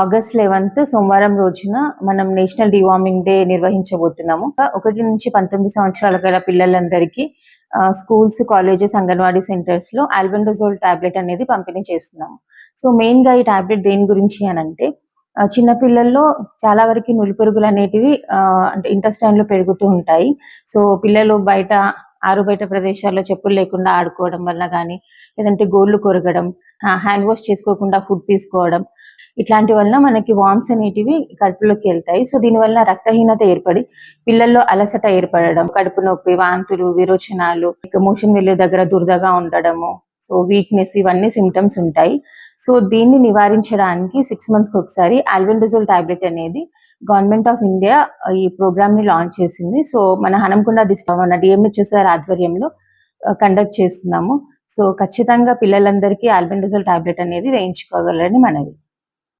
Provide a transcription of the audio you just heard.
August eleventh సోమవారం రోజున మనం నేషనల్ డివార్మింగ్ డే నిర్వహించబోతున్నాము. ఒకటి నుంచి పంతొమ్మిది సంవత్సరాల గల పిల్లలందరికీ స్కూల్స్ కాలేజెస్ అంగన్వాడీ సెంటర్స్లో ఆల్బెండజోల్ టాబ్లెట్ అనేది పంపిణీ చేస్తున్నాము. సో మెయిన్గా ఈ టాబ్లెట్ దేని గురించి అని అంటే చిన్న పిల్లల్లో చాలా వరకు నులిపురుగులు అనేటివి అంటే ఇంటెస్టైన్లో పెరుగుతూ ఉంటాయి. సో పిల్లలు బయట ఆరు బయట ప్రదేశాల్లో చెప్పులు లేకుండా ఆడుకోవడం వల్ల కానీ లేదంటే గోళ్ళు కొరగడం హ్యాండ్ వాష్ చేసుకోకుండా ఫుడ్ తీసుకోవడం ఇట్లాంటి వలన మనకి వామ్స్ అనేటివి కడుపులోకి వెళ్తాయి. సో దీనివల్ల రక్తహీనత ఏర్పడి పిల్లల్లో అలసట ఏర్పడడం కడుపు నొప్పి వాంతులు విరోచనాలు ఇక మోషన్ వెళ్ళే దగ్గర దురదగా ఉండడము సో వీక్నెస్ ఇవన్నీ సిమ్టమ్స్ ఉంటాయి. సో దీన్ని నివారించడానికి సిక్స్ మంత్స్కి ఒకసారి ఆల్బెండజోల్ టాబ్లెట్ అనేది గవర్నమెంట్ ఆఫ్ ఇండియా ఈ ప్రోగ్రామ్ని లాంచ్ చేసింది. సో మన హనంకొండ డిస్ట్రిక్ట్ మన డిఎంహెచ్ఎస్ఆర్ ఆధ్వర్యంలో కండక్ట్ చేస్తున్నాము. సో ఖచ్చితంగా పిల్లలందరికీ ఆల్బెండజోల్ టాబ్లెట్ అనేది వేయించుకోగలరని మనవి.